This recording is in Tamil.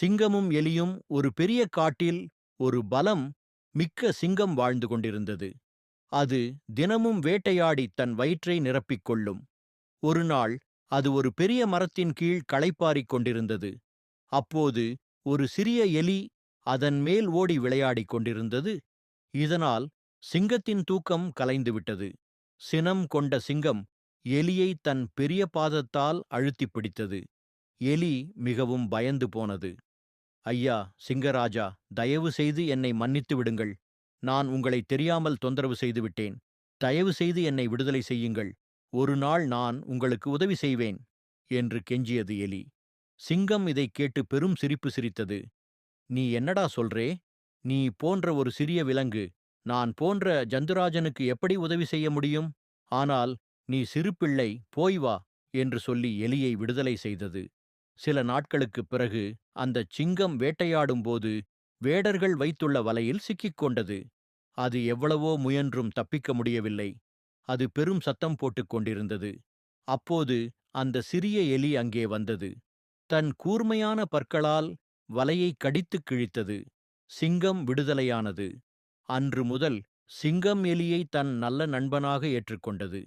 சிங்கமும் எலியும் ஒரு பெரிய காட்டில் ஒரு பலம் மிக்க சிங்கம் வாழ்ந்து கொண்டிருந்தது. அது தினமும் வேட்டையாடி தன் வயிற்றை நிரப்பிக் கொள்ளும். ஒரு நாள் அது ஒரு பெரிய மரத்தின் கீழ் களைப்பாரிக் கொண்டிருந்தது. அப்போது ஒரு சிறிய எலி அதன் மேல் ஓடி விளையாடிக் கொண்டிருந்தது. இதனால் சிங்கத்தின் தூக்கம் கலைந்துவிட்டது சினம் கொண்ட சிங்கம் எலியை தன் பெரிய பாதத்தால் அழுத்திப் பிடித்தது. எலி மிகவும் பயந்து போனது. ஐயா சிங்கராஜா தயவு செய்து என்னை மன்னித்து விடுங்கள். நான் உங்களை தெரியாமல் தொந்தரவு செய்து விட்டேன். தயவு செய்து என்னை விடுதலை செய்யுங்கள். ஒரு நாள் நான் உங்களுக்கு உதவி செய்வேன். என்று கெஞ்சியது எலி. சிங்கம் இதைக் கேட்டு பெரும் சிரிப்பு சிரித்தது. நீ என்னடா சொல்றே? நீ போன்ற ஒரு சிறிய விலங்கு நான் போன்ற ஜந்துராஜனுக்கு எப்படி உதவி செய்ய முடியும்? ஆனால் நீ சிறு பிள்ளை போய் வா என்று சொல்லி எலியை விடுதலை செய்தது. சில நாட்களுக்குப் பிறகு அந்தச் சிங்கம் வேட்டையாடும்போது வேடர்கள் வைத்துள்ள வலையில் சிக்கிக் கொண்டது. அது எவ்வளவோ முயன்றும் தப்பிக்க முடியவில்லை. அது பெரும் சத்தம் போட்டுக் கொண்டிருந்தது. அப்போது அந்த சிறிய எலி அங்கே வந்தது. தன் கூர்மையான பற்களால் வலையைக் கடித்துக் கிழித்தது. சிங்கம் விடுதலையானது. அன்று முதல் சிங்கம் எலியை தன் நல்ல நண்பனாக ஏற்றுக்கொண்டது